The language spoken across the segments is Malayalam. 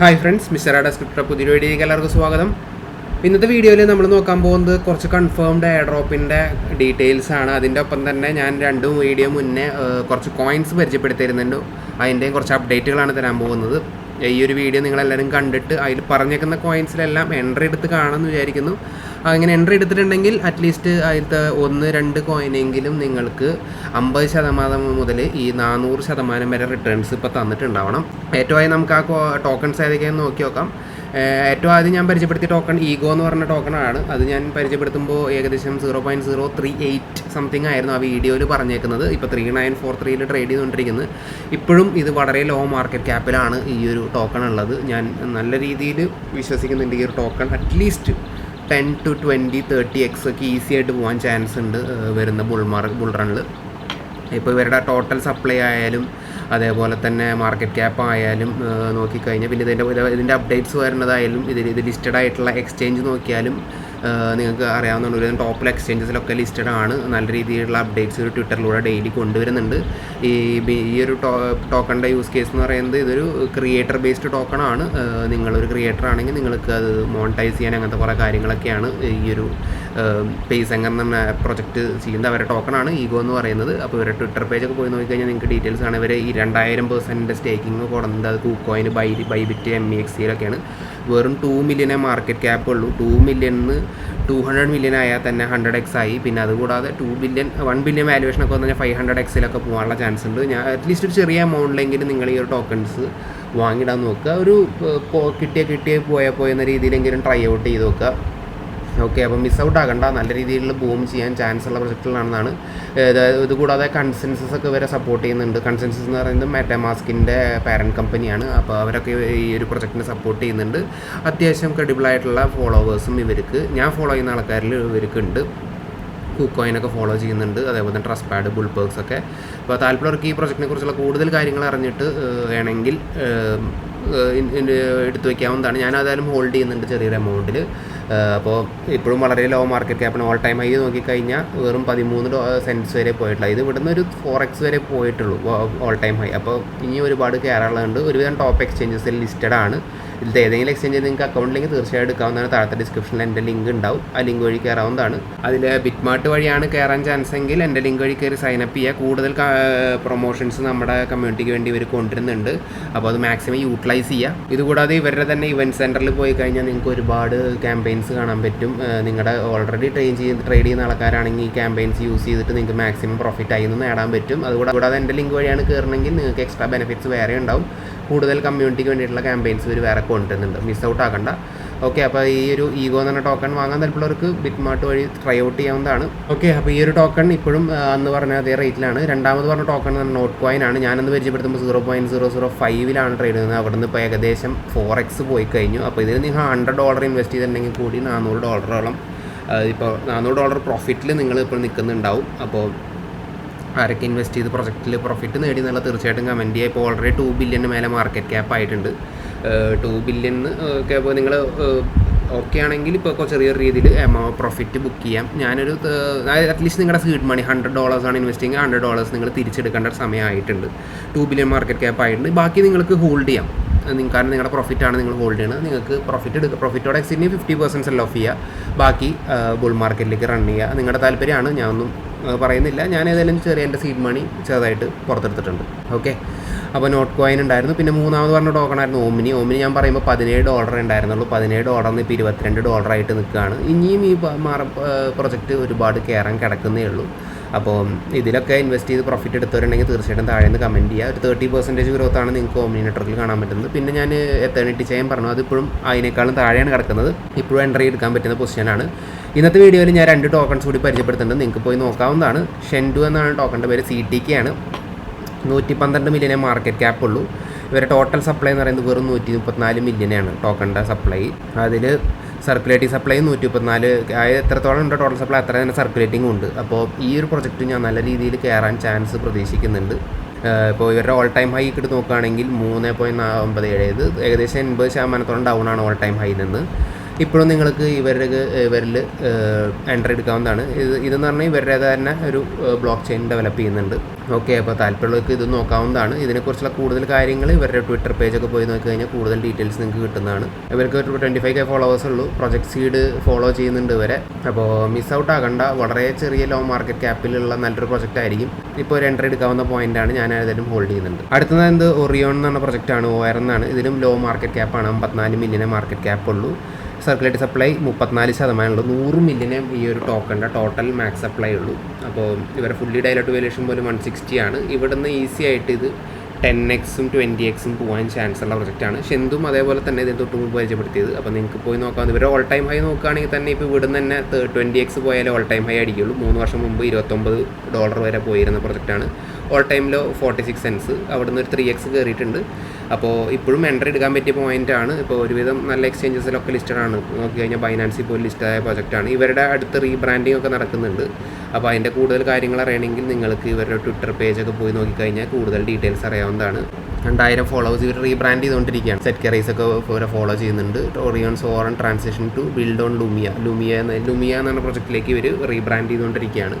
ഹായ് ഫ്രണ്ട്സ് മിസ്റ്ററാഡ സ്ക്രിപ്റ്റ പുതിയൊരു വീഡിയോയിലേക്ക് എല്ലാവർക്കും സ്വാഗതം. ഇന്നത്തെ വീഡിയോയിൽ നമ്മൾ നോക്കാൻ പോകുന്നത് കുറച്ച് കൺഫേംഡ് എയർ ഡ്രോപ്പിന്റെ ഡീറ്റെയിൽസ് ആണ്. അതിന്റെ ഒപ്പം തന്നെ ഞാൻ രണ്ട് വീഡിയോ മുന്നേ കുറച്ച് കോയിൻസ് പരിചയപ്പെടുത്തിയിരുന്നുണ്ട്. അതിന്റെയും കുറച്ച് അപ്ഡേറ്റുകളാണ് തരാൻ പോകുന്നത്. ഈ ഒരു വീഡിയോ നിങ്ങളെല്ലാവരും കണ്ടിട്ട് അതിൽ പറഞ്ഞേക്കുന്ന കോയിൻസിലെല്ലാം എൻട്രി എടുത്ത് കാണുമെന്ന് വിചാരിക്കുന്നു. അങ്ങനെ എൻട്രി എടുത്തിട്ടുണ്ടെങ്കിൽ അറ്റ്ലീസ്റ്റ് അതിലത്തെ ഒന്ന് രണ്ട് കോയിനെങ്കിലും നിങ്ങൾക്ക് അമ്പത് ശതമാനം മുതൽ ഈ നാനൂറ് ശതമാനം വരെ റിട്ടേൺസ് ഇപ്പോൾ തന്നിട്ടുണ്ടാവണം. ഏറ്റവും നമുക്ക് ആ ടോക്കൺസ് ഏതൊക്കെയാണെന്ന് നോക്കി നോക്കാം. ഏറ്റവും ആദ്യം ഞാൻ പരിചയപ്പെടുത്തിയ ടോക്കൺ ഈഗോ എന്ന് പറഞ്ഞ ടോക്കണാണ് അത് ഞാൻ പരിചയപ്പെടുത്തുമ്പോൾ ഏകദേശം zero point zero three eight something ആയിരുന്നു ആ വീഡിയോയിൽ പറഞ്ഞേക്കുന്നത്. ഇപ്പോൾ ത്രീ നയൻ ഫോർ ത്രീയിൽ ട്രേഡ് ചെയ്തുകൊണ്ടിരിക്കുന്നത് ഇപ്പോഴും ഇത് വളരെ ലോ മാർക്കറ്റ് ക്യാപ്പിലാണ് ഈ ഒരു ടോക്കൺ ഉള്ളത്. ഞാൻ നല്ല രീതിയിൽ വിശ്വസിക്കുന്നുണ്ട് ഈ ഒരു token at least ten to twenty thirty x ഒക്കെ ഈസി ആയിട്ട് പോകാൻ ചാൻസ് ഉണ്ട് വരുന്ന ബുൾമാർ ബുൾ റണ്ണിൽ ഇപ്പോൾ ഇവരുടെ ടോട്ടൽ സപ്ലൈ ആയാലും അതേപോലെ തന്നെ മാർക്കറ്റ് ക്യാപ്പ് ആയാലും നോക്കിക്കഴിഞ്ഞാൽ പിന്നെ ഇതിന്റെ ഇത് ഇതിന്റെ അപ്ഡേറ്റ്സ് വരുന്നതായാലും ഇതിൽ ഇത് ലിസ്റ്റഡ് ആയിട്ടുള്ള എക്സ്ചേഞ്ച് നോക്കിയാലും നിങ്ങൾക്ക് അറിയാവുന്ന ഒരു ടോപ്പിൽ എക്സ്ചേഞ്ചസിലൊക്കെ ലിസ്റ്റഡ് ആണ്. നല്ല രീതിയിലുള്ള അപ്ഡേറ്റ്സ് ട്വിറ്ററിലൂടെ ഡെയിലി കൊണ്ടുവരുന്നുണ്ട്. ഈ ഈ ഒരു ടോക്കണിന്റെ യൂസ് കേസ് എന്ന് പറയുന്നത് ഇതൊരു ക്രിയേറ്റർ ബേസ്ഡ് ടോക്കൺ ആണ്. നിങ്ങളൊരു ക്രിയേറ്റർ ആണെങ്കിൽ നിങ്ങൾക്ക് അത് മോണിറ്റൈസ് ചെയ്യാൻ അങ്ങനത്തെ കുറേ കാര്യങ്ങളൊക്കെയാണ് ഈ ഒരു പേസ് എന്ന പ്രൊജക്റ്റ് ചെയ്യുന്നത്. അവരുടെ ടോക്കണാണ് ഈഗോ എന്ന് പറയുന്നത്. അപ്പോൾ ഇവരുടെ ട്വിറ്റർ പേജൊക്കെ പോയി നോക്കിക്കഴിഞ്ഞാൽ നിങ്ങൾക്ക് ഡീറ്റെയിൽസ് ആണ്. ഇവർ ഈ രണ്ടായിരം പെർസെന്റിന്റെ സ്റ്റേക്കിംഗ് കൊടുക്കുന്നത് അത് കൂക്കോയിന് by Bybit M E X സിയിലൊക്കെയാണ് വെറും ടു മില്യനെ മാർക്കറ്റ് ക്യാപ്പ് ഉള്ളൂ. ടു മില്യണിന്ന് ടു ഹൺഡ്രഡ് മില്യൻ ആയാൽ തന്നെ ഹൺഡ്രഡ് എക്സ് ആയി. പിന്നെ അതുകൂടാതെ two billion one billion valuation ഒക്കെ വന്നു കഴിഞ്ഞാൽ ഫൈവ് ഹൺഡ്രഡ് എക്സിലൊക്കെ പോകാനുള്ള ചാൻസ് ഉണ്ട്. ഞാൻ അറ്റ്ലീസ്റ്റ് ഒരു ചെറിയ എമൗണ്ടിലെങ്കിലും നിങ്ങൾ ഈ ഒരു ടോക്കൺസ് വാങ്ങിടാൻ നോക്കുക. ഒരു കിട്ടിയ കിട്ടിയ പോയ പോയെന്ന രീതിയിലെങ്കിലും ട്രൈ ഔട്ട് ചെയ്ത് നോക്കുക. ഓക്കെ അപ്പോൾ മിസ് ഔട്ട് ആകണ്ട. നല്ല രീതിയിലുള്ള ബൂം ചെയ്യാൻ ചാൻസ് ഉള്ള പ്രൊജക്റ്റുകളാണെന്നാണ് ഇതുകൂടാതെ കൺസെൻസസ് ഒക്കെ വരെ സപ്പോർട്ട് ചെയ്യുന്നുണ്ട്. കൺസെൻസസ് എന്ന് പറയുന്നത് മെറ്റമാസ്കിന്റെ പാരന്റ് കമ്പനിയാണ് അപ്പോൾ അവരൊക്കെ ഈ ഒരു പ്രൊജക്റ്റിനെ സപ്പോർട്ട് ചെയ്യുന്നുണ്ട്. അത്യാവശ്യം ക്രെഡിബിൾ ആയിട്ടുള്ള ഫോളോവേഴ്സും ഇവർക്ക്. ഞാൻ ഫോളോ ചെയ്യുന്ന ആൾക്കാരിൽ ഇവർക്ക് ഉണ്ട് കുക്കോയിനൊക്കെ ഫോളോ ചെയ്യുന്നുണ്ട്. അതേപോലെ തന്നെ ട്രസ്റ്റ് പാഡ് ബുൾപേഴ്സ് ഒക്കെ അപ്പോൾ താല്പര്യമുള്ളവർക്ക് ഈ പ്രൊജക്റ്റിനെ കുറിച്ചുള്ള കൂടുതൽ കാര്യങ്ങൾ അറിഞ്ഞിട്ട് വേണമെങ്കിൽ എടുത്തു വയ്ക്കാവുന്നതാണ് ഞാൻ അതായാലും ഹോൾഡ് ചെയ്യുന്നുണ്ട് ചെറിയൊരു എമൗണ്ടിൽ അപ്പോൾ ഇപ്പോഴും വളരെ ലോ മാർക്കറ്റ് ക്യാപ്പിന് ഓൾ ടൈം ഹൈ നോക്കിക്കഴിഞ്ഞാൽ വെറും പതിമൂന്ന് സെൻസ് വരെ പോയിട്ടില്ല ഇത് ഇവിടുന്ന് ഒരു ഫോർ എക്സ് വരെ പോയിട്ടുള്ളൂ ഓൾ ടൈം ഹൈ അപ്പോൾ ഇനി ഒരുപാട് കയറാനുള്ളതുണ്ട് ഒരുവിധം ടോപ്പ് എക്സ്ചേഞ്ചസിൽ ലിസ്റ്റഡ് ആണ്. ഇതിൽ ഏതെങ്കിലും എക്സ്ചേഞ്ച് നിങ്ങൾക്ക് അക്കൗണ്ട് ലിങ്ക് തീർച്ചയായും എടുക്കാവുന്നതാണ്. താഴത്തെ ഡിസ്ക്രിപ്ഷനിൽ എന്റെ ലിങ്ക് ഉണ്ടാവും. ആ ലിങ്ക് വഴി കയറാവുന്നതാണ്. അതിൽ ബിറ്റ്മാർട്ട് വഴിയാണ് കയറാൻ ചാൻസ് എങ്കിൽ എന്റെ ലിങ്ക് വഴി കയറി സൈനപ്പ് ചെയ്യുക. കൂടുതൽ പ്രൊമോഷൻസ് നമ്മുടെ കമ്മ്യൂണിറ്റിക്ക് വേണ്ടി ഇവർ കൊണ്ടുവരുന്നുണ്ട്. അപ്പോൾ അത് മാക്സിമം യൂട്ടിലൈസ് ചെയ്യുക. ഇതുകൂടാതെ ഇവരുടെ തന്നെ ഇവന്റ് സെന്ററിൽ പോയി കഴിഞ്ഞാൽ നിങ്ങൾക്ക് ഒരുപാട് ക്യാമ്പയിൻസ് കാണാൻ പറ്റും. നിങ്ങളുടെ ഓൾറെഡി ട്രെയിൻ ചെയ്ത് ട്രേഡ് ചെയ്യുന്ന ആൾക്കാരാണെങ്കിൽ ഈ ക്യാമ്പയിൻസ് യൂസ് ചെയ്തിട്ട് നിങ്ങൾക്ക് മാക്സിമം പ്രോഫിറ്റ് ആയി നേടാൻ പറ്റും. അതുകൂടാതെ കൂടാതെ എന്റെ ലിങ്ക് വഴിയാണ് കയറണമെങ്കിൽ നിങ്ങൾക്ക് എക്സ്ട്രാ ബെനിഫിറ്റ്സ് വേറെ ഉണ്ടാവും. കൂടുതൽ കമ്മ്യൂണിറ്റിക്ക് വേണ്ടിയിട്ടുള്ള ക്യാമ്പയിൻസ് ഇവർ വേറെ കൊണ്ടുവരുന്നുണ്ട്. മിസ് ഔട്ട് ആക്കണ്ട. ഓക്കെ അപ്പോൾ ഈ ഒരു ഈഗോ എന്ന് ടോക്കൺ വാങ്ങാൻ താല്പര്യമുള്ളവർക്ക് ബിറ്റ്മാർട്ട് വഴി ട്രൈ ഔട്ട് ചെയ്യാവുന്നതാണ്. ഓക്കെ അപ്പോൾ ഈ ഒരു ടോക്കൺ ഇപ്പോഴും അന്ന് പറഞ്ഞ അതേ റേറ്റിലാണ് രണ്ടാമത് പറഞ്ഞ ടോക്കൺ എന്ന് പറഞ്ഞാൽ നോട്ട് കോയിൻ ആണ്. ഞാനന്ന് പരിചയപ്പെടുത്തുമ്പോൾ സീറോ പോയിന്റ് സീറോ സീറോ ഫൈവിലാണ് ട്രേഡ് ചെയ്യുന്നത്. അവിടെ നിന്ന് ഇപ്പോൾ ഏകദേശം ഫോർ എക്സ് പോയി കഴിഞ്ഞു. അപ്പോൾ ഇതിൽ നിങ്ങൾ ഹൺഡ്രഡ് ഡോളർ ഇൻവെസ്റ്റ് ചെയ്തിട്ടുണ്ടെങ്കിൽ കൂടി നാനൂറ് ഡോളറോളം ഇപ്പോൾ നാനൂറ് ഡോളർ പ്രോഫിറ്റിൽ നിങ്ങൾ ഇപ്പോൾ നിൽക്കുന്നുണ്ടാവും അപ്പോൾ ആരൊക്കെ ഇൻവെസ്റ്റ് ചെയ്ത് പ്രൊജക്റ്റിൽ പ്രോഫിറ്റ് നേടി എന്നുള്ള തീർച്ചയായിട്ടും കമന്റ് ചെയ്യുക ഇപ്പോൾ ഓൾറെഡി ടു ബില്യന് മേലെ മാർക്കറ്റ് ക്യാപ്പ് ആയിട്ടുണ്ട്. ടു ബില്യൺ ഒക്കെ നിങ്ങൾ ഓക്കെ ആണെങ്കിൽ ഇപ്പോൾ ചെറിയൊരു രീതിയിൽ എമൗ പ്രോഫിറ്റ് ബുക്ക് ചെയ്യാം. ഞാനൊരു അറ്റ്ലീസ്റ്റ് നിങ്ങളുടെ സീഡ് മണി ഹൺഡ്രഡ് ഡോളേഴ്സാണ് ഇൻവെസ്റ്റ് ചെയ്യുക ഹൺഡ്രഡ് ഡോളേഴ്സ് നിങ്ങൾ തിരിച്ചെടുക്കേണ്ട സമയമായിട്ടുണ്ട് ടു ബില്യൺ മാർക്കറ്റ് ക്യാപ്പ് ആയിട്ടുണ്ട്. ബാക്കി നിങ്ങൾക്ക് ഹോൾഡ് ചെയ്യാം. നിങ്ങൾ കാരണം നിങ്ങളുടെ പ്രോഫിറ്റ് ആണ് നിങ്ങൾ ഹോൾഡ് ചെയ്യുന്നത് നിങ്ങൾക്ക് പ്രോഫിറ്റ് എടുക്കുക പ്രോഫിറ്റോടെ എക്സിന് ഫിഫ്റ്റി പെർസെന്റ് സെൽ ഓഫ് ചെയ്യുക ബാക്കി ബുൾ മാർക്കറ്റിലേക്ക് റൺ ചെയ്യുക നിങ്ങളുടെ താല്പര്യമാണ്. ഞാനൊന്നും പറയുന്നില്ല. ഞാൻ ഏതായാലും ചെറിയ എന്റെ സീഡ് മണി ചെറുതായിട്ട് പുറത്തെടുത്തിട്ടുണ്ട്. ഓക്കെ അപ്പോൾ നോട്ട് കോയിൻ ഉണ്ടായിരുന്നു. പിന്നെ മൂന്നാമത് പറഞ്ഞ ടോക്കൺ ആയിരുന്നു ഓമിനി ഓമിനി ഞാൻ പറയുമ്പോൾ പതിനേഴ് ഡോളർ ഉണ്ടായിരുന്നുള്ളൂ. പതിനേഴ് ഡോളറിന് ഇപ്പോൾ ഇരുപത്തിരണ്ട് ഡോളറായിട്ട് നിൽക്കുകയാണ്. ഇനിയും ഈ മാറ പ്രൊജക്റ്റ് ഒരുപാട് കയറാൻ കിടക്കുന്നേ ഉള്ളൂ. അപ്പോൾ ഇതിലൊക്കെ ഇൻവെസ്റ്റ് ചെയ്ത് പ്രോഫിറ്റ് എടുത്തവരുണ്ടെങ്കിൽ തീർച്ചയായിട്ടും താഴെ നിന്ന് കമന്റ് ചെയ്യുക. ഒരു തേർട്ടി പെർസെന്റേജ് ആണ് നിങ്ങൾക്ക് ഓമിനി നെറ്റ്വർക്കിൽ കാണാൻ പറ്റുന്നത്. പിന്നെ ഞാൻ എത്തേണിറ്റി ചെയ്യാൻ പറഞ്ഞു. അതിപ്പോഴും അതിനേക്കാളും താഴെയാണ് കിടക്കുന്നത്. ഇപ്പോഴും എൻട്രി എടുക്കാൻ പറ്റുന്ന പൊസിഷനാണ് ഇന്നത്തെ വീഡിയോയിൽ ഞാൻ രണ്ട് ടോക്കൺസ് കൂടി പരിചയപ്പെടുത്തുന്നുണ്ട്. നിങ്ങൾക്ക് പോയി നോക്കാവുന്നതാണ്. ഷെൻഡു എന്നാണ് ടോക്കണിന്റെ പേര് സി ടി ആണ്. നൂറ്റി പന്ത്രണ്ട് മില്യനെ മാർക്കറ്റ് ക്യാപ്പ് ഉള്ളൂ. ഇവരുടെ ടോട്ടൽ സപ്ലൈ എന്ന് പറയുന്നത് വെറും നൂറ്റി മുപ്പത്തിനാല് മില്യനാണ് ടോക്കണിന്റെ സപ്ലൈ അതിൽ സർക്കുലേറ്റിംഗ് സപ്ലൈ നൂറ്റി മുപ്പത്തിനാല് അതായത് എത്രത്തോളം ഉണ്ട് ടോട്ടൽ സപ്ലൈ അത്ര തന്നെ സർക്കുലേറ്റിംഗ് ഉണ്ട്. അപ്പോൾ ഈ ഒരു പ്രൊജക്റ്റ് ഞാൻ നല്ല രീതിയിൽ കയറാൻ ചാൻസ് പ്രതീക്ഷിക്കുന്നുണ്ട്. ഇപ്പോൾ ഇവരുടെ ഓൾ ടൈം ഹൈ ഇട്ട് നോക്കുകയാണെങ്കിൽ മൂന്ന് പോയിന്റ് ഒമ്പത് ഏഴ്. ഇത് ഏകദേശം എൺപത് ശതമാനത്തോളം ഡൗൺ ആണ് ഓൾ ടൈം ഹൈ നിന്ന്. ഇപ്പോഴും നിങ്ങൾക്ക് ഇവരുടെ ഇവരിൽ എൻട്രി എടുക്കാവുന്നതാണ്. ഇത് ഇതെന്ന് പറഞ്ഞാൽ ഇവരുടെ തന്നെ ഒരു ബ്ലോക്ക് ചെയിൻ ഡെവലപ്പ് ചെയ്യുന്നുണ്ട്. ഓക്കെ അപ്പോൾ താല്പര്യമുള്ളവർക്ക് ഇത് നോക്കാവുന്നതാണ്. ഇതിനെക്കുറിച്ചുള്ള കൂടുതൽ കാര്യങ്ങൾ ഇവരുടെ ട്വിറ്റർ പേജൊക്കെ പോയി നോക്കി കഴിഞ്ഞാൽ കൂടുതൽ ഡീറ്റെയിൽസ് നിങ്ങൾക്ക് കിട്ടുന്നതാണ്. ഇവർക്ക് ട്വന്റി ഫൈവ് കെ ഫോളോവേഴ്സ് ഉള്ളൂ. പ്രൊജക്ട് സീഡ് ഫോളോ ചെയ്യുന്നുണ്ട് ഇവരെ. അപ്പോൾ മിസ് ഔട്ട് ആകണ്ട. വളരെ ചെറിയ ലോ മാർക്കറ്റ് ക്യാപ്പിലുള്ള നല്ലൊരു പ്രൊജക്റ്റ് ആയിരിക്കും. ഇപ്പോൾ ഒരു എൻട്രി എടുക്കാവുന്ന പോയിന്റാണ് ഞാൻ ഏതായാലും ഹോൾഡ് ചെയ്യുന്നുണ്ട്. അടുത്തത് എന്ത്? ഒറിയോൺ എന്ന് പറഞ്ഞ പ്രൊജക്റ്റാണ് ഒ ആർ എന്നാണ്. ഇതിലും ലോ മാർക്കറ്റ് ക്യാപ്പാണ് അമ്പത്തിനാല് മില്യനെ മാർക്കറ്റ് ക്യാപ്പ് ഉള്ളൂ. സർക്കുലേറ്റ് സപ്ലൈ മുപ്പത്തിനാല് ശതമാനമുള്ളൂ നൂറ് മില്യനെ ഈ ഒരു ടോക്കണിന്റെ ടോട്ടൽ മാക്സ് സപ്ലൈ ഉള്ളൂ. അപ്പോൾ ഇവരെ ഫുള്ളി ഡയലോട്ട് വാല്യൂഷൻ പോലും വൺ സിക്സ്റ്റി ആണ്. ഇവിടുന്ന് ഈസി ആയിട്ട് ഇത് ടെൻ എക്സും ട്വന്റി എക്സും പോകാൻ ചാൻസ് ഉള്ള പ്രൊജക്റ്റാണ്. ഷെന്തും അതേപോലെ തന്നെ ഇതിന് തൊട്ട് മുമ്പ് പരിചയപ്പെടുത്തിയത്. അപ്പോൾ നിങ്ങൾക്ക് പോയി നോക്കാം. ഇവരെ ഓൾ ടൈം ഹൈ നോക്കുകയാണെങ്കിൽ തന്നെ ഇപ്പോൾ ഇവിടുന്ന് തന്നെ ട്വന്റി എക്സ് പോയാലേ ഓൾ ടൈം ഹൈ അടിക്കുള്ളൂ മൂന്ന് വർഷം മുമ്പ് ഇരുപത്തൊമ്പത് ഡോളർ വരെ പോയിരുന്ന പ്രൊജക്റ്റാണ്. ഓൾ ടൈമിലോ ഫോർട്ടി സിക്സ് സെൻസ് അവിടെ നിന്ന് ഒരു ത്രീ എക്സ് കയറിയിട്ടുണ്ട് അപ്പോൾ ഇപ്പോഴും എൻട്രി എടുക്കാൻ പറ്റിയ പോയിന്റ് ആണ്. ഇപ്പോൾ ഒരുവിധം നല്ല എക്സ്ചേഞ്ചസിലൊക്കെ ലിസ്റ്റഡ് ആണ്. നോക്കി കഴിഞ്ഞാൽ ബൈനാൻസിൽ പോലും ലിസ്റ്റ് ആയ ആണ്. ഇവരുടെ അടുത്ത് റീബ്രാൻഡിംഗ് ഒക്കെ നടക്കുന്നുണ്ട്. അപ്പോൾ അതിന്റെ കൂടുതൽ കാര്യങ്ങൾ അറിയണമെങ്കിൽ നിങ്ങൾക്ക് ഇവരുടെ ട്വിറ്റർ പേജൊക്കെ പോയി നോക്കിക്കഴിഞ്ഞാൽ കൂടുതൽ ഡീറ്റെയിൽസ് അറിയാവുന്നതാണ്. രണ്ടായിരം ഫോളോവേഴ്സ് ഇവർ റീബ്രാൻഡ് ചെയ്തുകൊണ്ടിരിക്കുകയാണ് സെറ്റ് കെറീസ് ഒക്കെ ഇവരെ ഫോളോ ചെയ്യുന്നുണ്ട്. Orions or transition to build on Lumia Lumia എന്ന ലുമിയ എന്ന പ്രൊജക്റ്റിലേക്ക് ഇവർ റീബ്രാൻഡ് ചെയ്തുകൊണ്ടിരിക്കുകയാണ്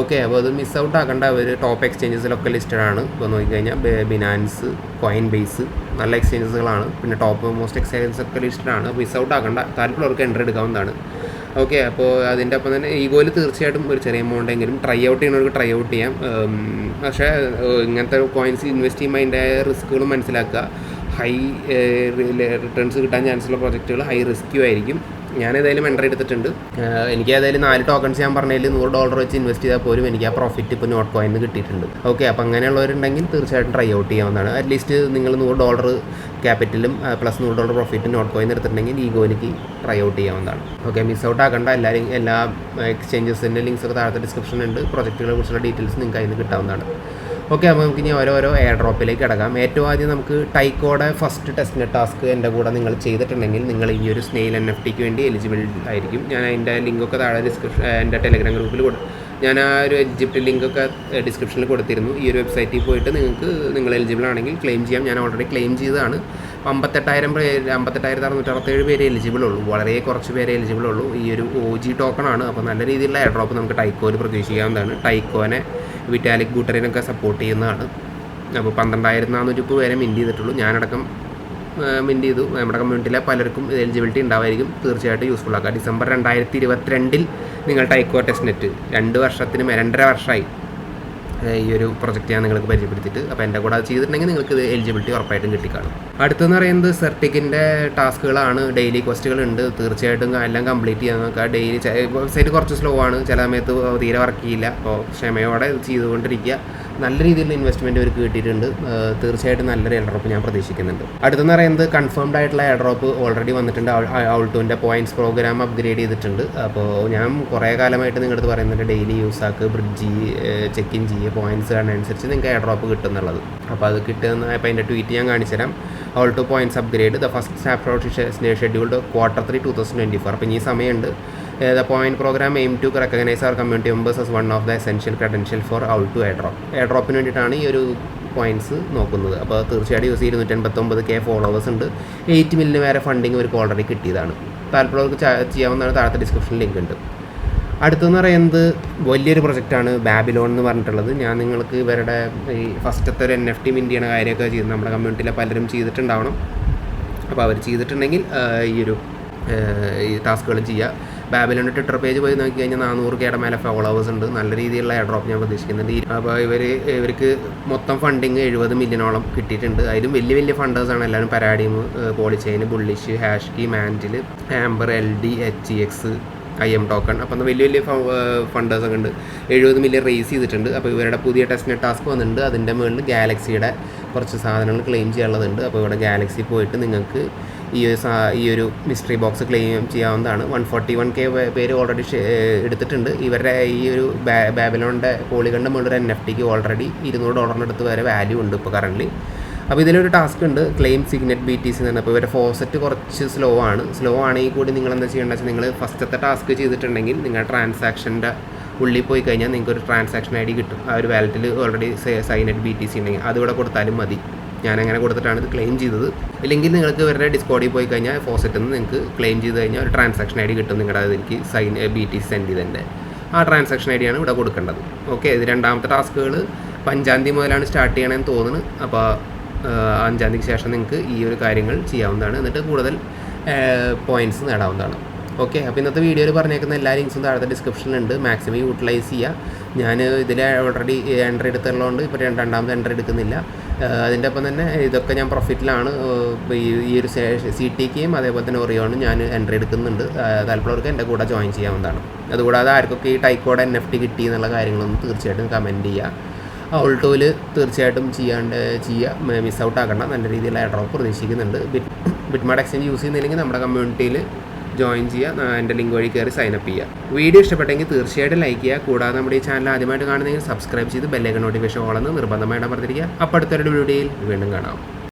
ഓക്കെ അപ്പോൾ അത് മിസ് ഔട്ട് ആക്കേണ്ട. ഒരു ടോപ്പ് എക്സ്ചേഞ്ചസിലൊക്കെ ലിസ്റ്റഡ് ആണ്. ഇപ്പോൾ നോക്കിക്കഴിഞ്ഞാൽ ബിനാൻസ് കോയിൻ ബേസ് നല്ല എക്സ്ചേഞ്ചസുകളാണ് പിന്നെ ടോപ്പ് മോസ്റ്റ് എക്സ്ചേഞ്ചസ് ഒക്കെ ലിസ്റ്റഡ് ആണ് മിസ് ഔട്ട് ആക്കേണ്ട. താല്പര്യമുള്ളവർക്ക് എൻട്രി എടുക്കാവുന്നതാണ്. ഓക്കെ അപ്പോൾ അതിന്റെ ഒപ്പം തന്നെ ഈഗോയിൽ തീർച്ചയായിട്ടും ഒരു ചെറിയ എമൗണ്ട് എങ്കിലും ട്രൈ ഔട്ട് ചെയ്യുന്നവർക്ക് ട്രൈ ഔട്ട് ചെയ്യാം. പക്ഷേ ഇങ്ങനത്തെ കോയിൻസ് ഇൻവെസ്റ്റ് ചെയ്യുമ്പോൾ അതിന്റെ റിസ്ക്കുകൾ മനസ്സിലാക്കുക. ഹൈ റിട്ടേൺസ് കിട്ടാൻ ചാൻസുള്ള പ്രൊജക്റ്റുകൾ ഹൈ റിസ്ക്യൂ ആയിരിക്കും. ഞാൻ ഏതായാലും എൻട്രി എടുത്തിട്ടുണ്ട്. എനിക്ക് ഏതായാലും നാല് ടോക്കൺസ് ഞാൻ പറഞ്ഞതിൽ നൂറ് ഡോളർ വെച്ച് ഇൻവെസ്റ്റ് ചെയ്താൽ പോലും എനിക്ക് ആ പ്രോഫിറ്റ് ഇപ്പോൾ നോട്ട് കോയിന് കിട്ടിയിട്ടുണ്ട്. ഓക്കെ അപ്പോൾ അങ്ങനെയുള്ളവരുണ്ടെങ്കിൽ തീർച്ചയായിട്ടും ട്രൈ ഔട്ട് ചെയ്യാവുന്നതാണ്. അറ്റ്ലീസ്റ്റ് നിങ്ങൾ നൂറ് ഡോളർ ക്യാപിറ്റലും പ്ലസ് നൂറ് ഡോളർ പ്രോഫിറ്റ് നോട്ട് കോയിൻ എടുത്തിട്ടുണ്ടെങ്കിൽ ഈ ഗോലിക്ക് ട്രൈ ഔട്ട് ചെയ്യാവുന്നതാണ്. ഓക്കെ മിസ് ഔട്ട് ആക്കേണ്ട. എല്ലാവരും എല്ലാ എക്സ്ചേഞ്ചസിന്റെ ലിങ്ക്സ് ഒക്കെ താഴത്തെ ഡിസ്ക്രിപ്ഷൻ ഉണ്ട്. പ്രൊജക്റ്റുകളെ കുറിച്ചുള്ള ഡീറ്റെയിൽസ് നിങ്ങൾക്ക് അതിൽ നിന്ന് കിട്ടാവുന്നതാണ്. ഓക്കെ അപ്പോൾ നമുക്ക് ഇനി ഓരോരോ എയർ ഡ്രോപ്പിലേക്ക് കിടക്കാം. ഏറ്റവും ആദ്യം നമുക്ക് ടൈക്കോടെ ഫസ്റ്റ് ടെസ്റ്റ് ടാസ്ക് എന്റെ കൂടെ നിങ്ങൾ ചെയ്തിട്ടുണ്ടെങ്കിൽ നിങ്ങൾ ഈ ഒരു സ്നെയിൽ എൻ എഫ് ടിക്ക് വേണ്ടി എലിജിബിൾ ആയിരിക്കും. ഞാൻ അതിന്റെ ലിങ്കൊക്കെ താഴെ ഡിസ്ക്രിപ്ഷൻ എന്റെ ടെലിഗ്രാം ഗ്രൂപ്പിൽ കൊടു ഞാൻ ആ ഒരു എജിപ്റ്റ് ലിങ്കൊക്കെ ഡിസ്ക്രിപ്ഷനിൽ കൊടുത്തിരുന്നു. ഈ ഒരു വെബ്സൈറ്റിൽ പോയിട്ട് നിങ്ങൾക്ക് നിങ്ങൾ എലിജിബിൾ ആണെങ്കിൽ ക്ലെയിം ചെയ്യാം. ഞാൻ ഓൾറെഡി ക്ലെയിം ചെയ്തതാണ്. അമ്പത്തെട്ടായിരം പേര് അമ്പത്തെട്ടായിരത്തി അറുന്നൂറ്റി അറുപത്തേഴ് പേര് എലിജിബിൾ ഉള്ളൂ. വളരെ കുറച്ച് പേരെ എലിജിബിൾ ഉള്ളൂ. ഈ ഒരു ഒ ജി ടോക്കൺ ആണ്. അപ്പോൾ നല്ല രീതിയിലുള്ള എയർ ഡ്രോപ്പ് നമുക്ക് ടൈക്കോയിൽ പ്രതീക്ഷിക്കാവുന്നതാണ്. ടൈക്കോനെ വിറ്റാലിക് ബൂട്ടറിനൊക്കെ സപ്പോർട്ട് ചെയ്യുന്നതാണ്. അപ്പോൾ പന്ത്രണ്ടായിരത്തി നാനൂറ്റി മുപ്പത് പേരെ മിന്റ് ചെയ്തിട്ടുള്ളൂ. ഞാനടക്കം മിന്റ് ചെയ്തു. നമ്മുടെ കമ്മ്യൂണിറ്റിയിലെ പലർക്കും എലിജിബിലിറ്റി ഉണ്ടാവായിരിക്കും. തീർച്ചയായിട്ടും യൂസ്ഫുൾ ആക്കുക ഡിസംബർ രണ്ടായിരത്തി ഇരുപത്തിരണ്ടിൽ നിങ്ങൾ ടൈക്കോ ടെസ്റ്റ് നെറ്റ് രണ്ട് വർഷത്തിന് രണ്ടര വർഷമായി. ഈ ഒരു പ്രൊജക്റ്റ് ഞാൻ നിങ്ങൾക്ക് പരിചയപ്പെടുത്തിയിട്ട്. അപ്പോൾ എന്റെ കൂടെ അത് ചെയ്തിട്ടുണ്ടെങ്കിൽ നിങ്ങൾക്ക് ഇത് എലിജിബിലിറ്റി ഉറപ്പായിട്ടും കിട്ടിക്കാണും. അടുത്തെന്ന് പറയുന്നത് സെർട്ടിക്കിന്റെ ടാസ്കുകളാണ് ഡെയിലി ക്വസ്റ്റുകൾ ഉണ്ട് തീർച്ചയായിട്ടും എല്ലാം കംപ്ലീറ്റ് ചെയ്യാൻ നോക്കുക ഡെയിലി വെബ്സൈറ്റ് കുറച്ച് സ്ലോ ആണ്. ചില സമയത്ത് തീരെ വർക്ക് ചെയ്യില്ല. അപ്പോൾ ക്ഷമയോടെ ചെയ്തുകൊണ്ടിരിക്കുക. നല്ല രീതിയിലുള്ള ഇൻവെസ്റ്റ്മെന്റ് അവർക്ക് കിട്ടിയിട്ടുണ്ട്. തീർച്ചയായിട്ടും നല്ലൊരു എയർഡ്രോപ്പ് ഞാൻ പ്രതീക്ഷിക്കുന്നുണ്ട്. അടുത്തെന്ന് പറയുന്നത് കൺഫേംഡ് ആയിട്ടുള്ള എയർഡ്രോപ്പ് ഓൾറെഡി വന്നിട്ടുണ്ട്. ഔൾട്ടുവിന്റെ പോയിന്റ്സ് പ്രോഗ്രാം അപ്ഗ്രേഡ് ചെയ്തിട്ടുണ്ട്. അപ്പോൾ ഞാൻ കുറേ കാലമായിട്ട് നിങ്ങളടുത്ത് പറയുന്നുണ്ട് ഡെയിലി യൂസ് ആക്ക് ബ്രിഡ്ജ് ചെക്ക് ഇൻ ചെയ്യുക പോയിന്റ്സ് കാണാനുസരിച്ച് നിങ്ങൾക്ക് എയർ ഡ്രോപ്പ് കിട്ടുന്നുള്ളത്. അപ്പോൾ അത് കിട്ടുന്ന അപ്പോൾ അതിന്റെ ട്വീറ്റ് ഞാൻ കാണിച്ചു തരാം all to points upgrade the first snapshot scheduled quarter three two thousand twenty four അപ്പോൾ ഈ സമയമുണ്ട്. The point program aim to recognize our community members as one of the essential credential for out to airdrop എയർഡ്രോപ്പിന് എയർ ഡ്രോപ്പിന് വേണ്ടിയിട്ടാണ് ഈ ഒരു പോയിന്റ്സ് നോക്കുന്നത്. അപ്പോൾ തീർച്ചയായിട്ടും യൂസ് ഇരുന്നൂറ്റി എൺപത്തൊമ്പത് കെ ഫോളോവേഴ്സ് ഉണ്ട്. എയ്റ്റ് മില്യൺ വരെ ഫണ്ടിങ് അവർക്ക് ഓൾറെഡി കിട്ടിയതാണ്. താല്പര്യമുള്ളവർക്ക് ചെയ്യാവുന്നതാണ് താഴത്തെ ഡിസ്ക്രിപ്ഷൻ ലിങ്ക് ഉണ്ട്. അടുത്തെന്ന് പറയുന്നത് വലിയൊരു പ്രൊജക്റ്റാണ് ബാബിലോൺ എന്ന് പറഞ്ഞിട്ടുള്ളത്. ഞാൻ നിങ്ങൾക്ക് ഇവരുടെ ഈ ഫസ്റ്റത്തെ ഒരു എൻ എഫ് ടി മിന്റ് ചെയ്യണ കാര്യമൊക്കെ ചെയ്ത് നമ്മുടെ കമ്മ്യൂണിറ്റിയിലെ പലരും ചെയ്തിട്ടുണ്ടാവണം. അപ്പോൾ അവർ ചെയ്തിട്ടുണ്ടെങ്കിൽ ഈ ഒരു ഈ ടാസ്കുകൾ ചെയ്യുക ബാബിലോണിന്റെ ട്വിറ്റർ പേജ് പോയി നോക്കി കഴിഞ്ഞാൽ നാനൂറ് കേടെ മേലെ ഫോളോവേഴ്സ് ഉണ്ട്. നല്ല രീതിയിലുള്ള എയർ ഞാൻ പ്രതീക്ഷിക്കുന്നുണ്ട്. അപ്പോൾ ഇവർ ഇവർക്ക് മൊത്തം ഫണ്ടിങ് എഴുപത് മില്യണോളം കിട്ടിയിട്ടുണ്ട്. അതിലും വലിയ വലിയ ഫണ്ടേഴ്സാണ് എല്ലാവരും Paradigm Polychain Bullish HashKey Mantle Amber L D H X I M token അപ്പം വലിയ വലിയ ഫണ്ടേഴ്സ് ഒക്കെ ഉണ്ട്. എഴുപത് മില്യൺ റേസ് ചെയ്തിട്ടുണ്ട്. അപ്പോൾ ഇവരുടെ പുതിയ ടെസ്റ്റ്നെറ്റ് ടാസ്ക് വന്നിട്ടുണ്ട്. അതിന്റെ മുകളിൽ ഗാലക്സിയുടെ കുറച്ച് സാധനങ്ങൾ ക്ലെയിം ചെയ്യാനുള്ളതുണ്ട്. അപ്പോൾ ഇവിടെ ഗാലക്സി പോയിട്ട് നിങ്ങൾക്ക് ഈ ഈ ഒരു മിസ്റ്ററി ബോക്സ് ക്ലെയിം ചെയ്യാവുന്നതാണ്. വൺ ഫോർട്ടി വൺ കെ പേര് ഓൾറെഡി എടുത്തിട്ടുണ്ട്. ഇവരുടെ ഈ ഒരു ബാബിലോണിന്റെ മുകളിൽ ഒരു എൻ എഫ് ടിക്ക് ഓൾറെഡി ഇരുന്നൂറ് ഡോളറിന്റെ അടുത്ത് വരെ വാല്യൂ ഉണ്ട് ഇപ്പോൾ കറന്റ് അപ്പോൾ ഇതിലൊരു ടാസ്ക് ഉണ്ട്. Claim Signet B T C എന്ന് അപ്പോൾ ഇവരുടെ ഫോസറ്റ് കുറച്ച് സ്ലോ ആണ്. സ്ലോ ആണെങ്കിൽ കൂടി നിങ്ങൾ എന്താ ചെയ്യേണ്ടത് വെച്ചാൽ നിങ്ങൾ ഫസ്റ്റത്തെ ടാസ്ക് ചെയ്തിട്ടുണ്ടെങ്കിൽ നിങ്ങളുടെ ട്രാൻസാക്ഷന്റെ ഉള്ളിൽ പോയി കഴിഞ്ഞാൽ നിങ്ങൾക്ക് ഒരു ട്രാൻസാക്ഷൻ ഐ ഡി കിട്ടും. ആ ഒരു വാലറ്റിൽ already Signet B T C ഉണ്ടെങ്കിൽ. അതിവിടെ കൊടുത്താലും മതി. ഞാൻ അങ്ങനെ കൊടുത്തിട്ടാണ് ഇത് ക്ലെയിം ചെയ്തത്. ഇല്ലെങ്കിൽ നിങ്ങൾക്ക് ഇവരുടെ ഡിസ്കോഡിൽ പോയി കഴിഞ്ഞാൽ ഫോസറ്റിൽ നിന്ന് നിങ്ങൾക്ക് ക്ലെയിം ചെയ്ത് കഴിഞ്ഞാൽ ഒരു ട്രാൻസാക്ഷൻ ഐ ഡി കിട്ടും നിങ്ങളുടെ അതെനിക്ക് സൈൻ ബി ടി സെൻഡ് ചെയ്തതിന്റെ. ആ ട്രാൻസാക്ഷൻ ഐ ഡിയാണ് ഇവിടെ കൊടുക്കേണ്ടത്. ഓക്കെ ഇത് രണ്ടാമത്തെ ടാസ്കുകൾ. അഞ്ചാം തീയതി മുതലാണ് സ്റ്റാർട്ട് ചെയ്യണമെന്ന് തോന്നുന്നു. അപ്പോൾ അഞ്ചാം തീയതിക്ക് ശേഷം നിങ്ങൾക്ക് ഈ ഒരു കാര്യങ്ങൾ ചെയ്യാവുന്നതാണ്. എന്നിട്ട് കൂടുതൽ പോയിന്റ്സ് നേടാവുന്നതാണ്. ഓക്കെ അപ്പോൾ ഇന്നത്തെ വീഡിയോയിൽ പറഞ്ഞേക്കുന്ന എല്ലാ ലിങ്ക്സും താഴത്തെ ഡിസ്ക്രിപ്ഷനിലുണ്ട് മാക്സിമം യൂട്ടിലൈസ് ചെയ്യുക ഞാൻ ഇതിൽ ഓൾറെഡി എൻട്രി എടുത്തുള്ളതുകൊണ്ട് ഇപ്പോൾ രണ്ടാമത് എൻട്രി എടുക്കുന്നില്ല. അതിന്റെ ഒപ്പം തന്നെ ഇതൊക്കെ ഞാൻ പ്രോഫിറ്റിലാണ് ഈ ഒരു സി ടിക്കും അതേപോലെ തന്നെ ഒറിയോണും ഞാൻ എൻട്രി എടുക്കുന്നുണ്ട്. താല്പര്യമുള്ളവർക്ക് എന്റെ കൂടെ ജോയിൻ ചെയ്യാവുന്നതാണ്. അതുകൂടാതെ ആർക്കൊക്കെ ഈ ടൈക്കോഡ് എൻ എഫ് ടി കിട്ടി എന്നുള്ള കാര്യങ്ങളൊന്നും തീർച്ചയായിട്ടും കമന്റ് ചെയ്യുക ഓൾട്ടോയിൽ തീർച്ചയായിട്ടും ചെയ്യാണ്ട് ചെയ്യുക മിസ് ആക്കണ്ട. നല്ല രീതിയിലുള്ള ഡ്രോപ്പ് പ്രതീക്ഷിക്കുന്നുണ്ട്. ബിറ്റ് ബിറ്റ്മാർട്ട് എക്സ്ചേഞ്ച് യൂസ് ചെയ്യുന്നില്ലെങ്കിൽ നമ്മുടെ കമ്മ്യൂണിറ്റിയിൽ ജോയിൻ ചെയ്യുക എന്റെ ലിങ്ക് വഴി കയറി സൈനപ്പ് ചെയ്യുക. വീഡിയോ ഇഷ്ടപ്പെട്ടെങ്കിൽ തീർച്ചയായിട്ടും ലൈക്ക് ചെയ്യുക. കൂടാതെ നമ്മുടെ ഈ ചാനൽ ആദ്യമായിട്ട് കാണുന്നെങ്കിൽ സബ്സ്ക്രൈബ് ചെയ്ത് ബെല്ലൈക്കൺ നോട്ടിഫിക്കേഷൻ ഓളെന്ന് നിർബന്ധമായിട്ട് അമർത്തിരിക്കുക. അപ്പോൾ അടുത്തൊരു വീഡിയോയിൽ വീണ്ടും കാണാം.